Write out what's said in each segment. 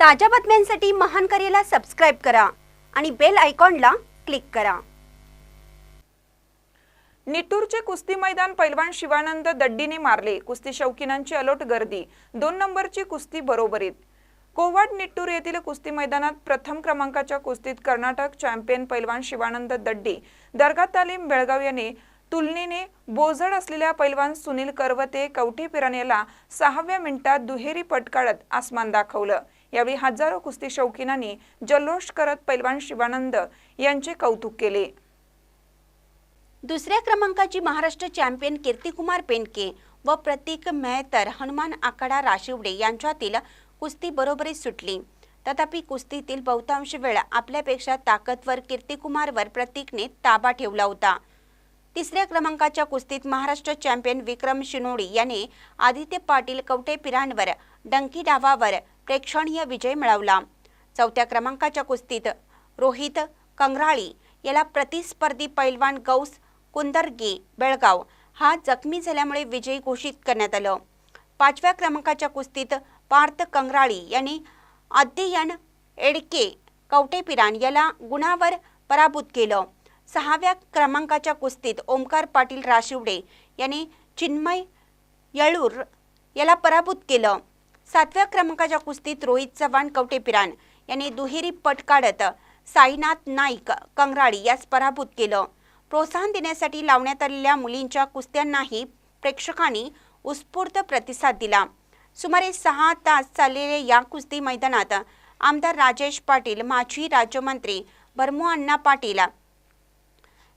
ताज्या बातम्यांसाठी महान करेला सबस्क्राईब करा आणि बेल आयकॉनला क्लिक करा. निट्टूरचे कुस्ती मैदान पैलवान शिवानंद दड्डीने मारले. कुस्ती शौकीनांची अलोट गर्दी. दोन नंबरची कुस्ती बरोबरीत. कोवाड निट्टूर येथील कुस्ती मैदानात प्रथम क्रमांकाच्या कुस्तीत कर्नाटक चॅम्पियन पैलवान शिवानंद दड्डी दर्गा तालीम बेळगाव याने तुलनेने बोजड असलेल्या पैलवान सुनील करवते कवठे पिरान याला सहाव्या मिनिटात दुहेरी पट काढत आसमान दाखवलं. यावेळी हजारो कुस्ती शौकीनांनी जल्लोष करत पैलवान शिवानंद यांचे कौतुक केले. दुसऱ्या क्रमांकाची महाराष्ट्र चॅम्पियन कीर्तिकुमार पेनके व प्रतीक मेहतर हनुमान आखाडा राशिवडे यांच्यातील कुस्ती बरोबरीत सुटली. तथापि कुस्तीतील बहुतांश वेळ आपल्यापेक्षा ताकदवर कीर्तिकुमारवर प्रतीकने ताबा ठेवला होता. तिसऱ्या क्रमांकाच्या कुस्तीत महाराष्ट्र चॅम्पियन विक्रम शिनोडी याने आदित्य पाटील कवठे पिरांवर डंकी डावावर प्रेक्षणीय विजय मिळवला. चौथ्या क्रमांकाच्या कुस्तीत रोहित कंगराळी याला प्रतिस्पर्धी पैलवान गौस कुंदरगे बेळगाव हा जखमी झाल्यामुळे विजयी घोषित करण्यात आलं. पाचव्या क्रमांकाच्या कुस्तीत पार्थ कंगराळी यांनी अध्ययन एडके कवटेपिरान याला गुणावर पराभूत केलं. सहाव्या क्रमांकाच्या कुस्तीत ओमकार पाटील राशिवडे यांनी चिन्मय येळूर याला पराभूत केलं. सातव्या क्रमांकाच्या कुस्तीत रोहित चव्हाण कवटेपिरान यांनी दुहेरी पट काढत साईनाथ नाईक कंगराळी यास पराभूत केलं. प्रोत्साहन देण्यासाठी लावण्यात आलेल्या मुलींच्या कुस्त्यांनाही प्रेक्षकांनी उत्स्फूर्त प्रतिसाद दिला. सुमारे सहा तास चाललेल्या या कुस्ती मैदानात आमदार राजेश पाटील माजी राज्यमंत्री भरमू अण्णा पाटील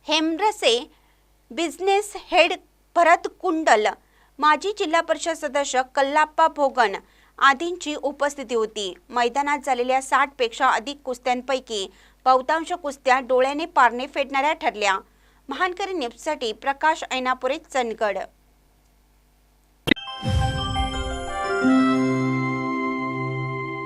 हेमरसे बिझनेस हेड भरत कुंडल माजी जिल्हा परिषद सदस्य कल्लाप्पा भोगन आदींची उपस्थिती होती. मैदानात झालेल्या साठपेक्षा अधिक कुस्त्यांपैकी बहुतांश कुस्त्या डोळ्याने पारणे फेडणाऱ्या ठरल्या. महानकरी न्यूजसाठी प्रकाश ऐनापुरे चंदगड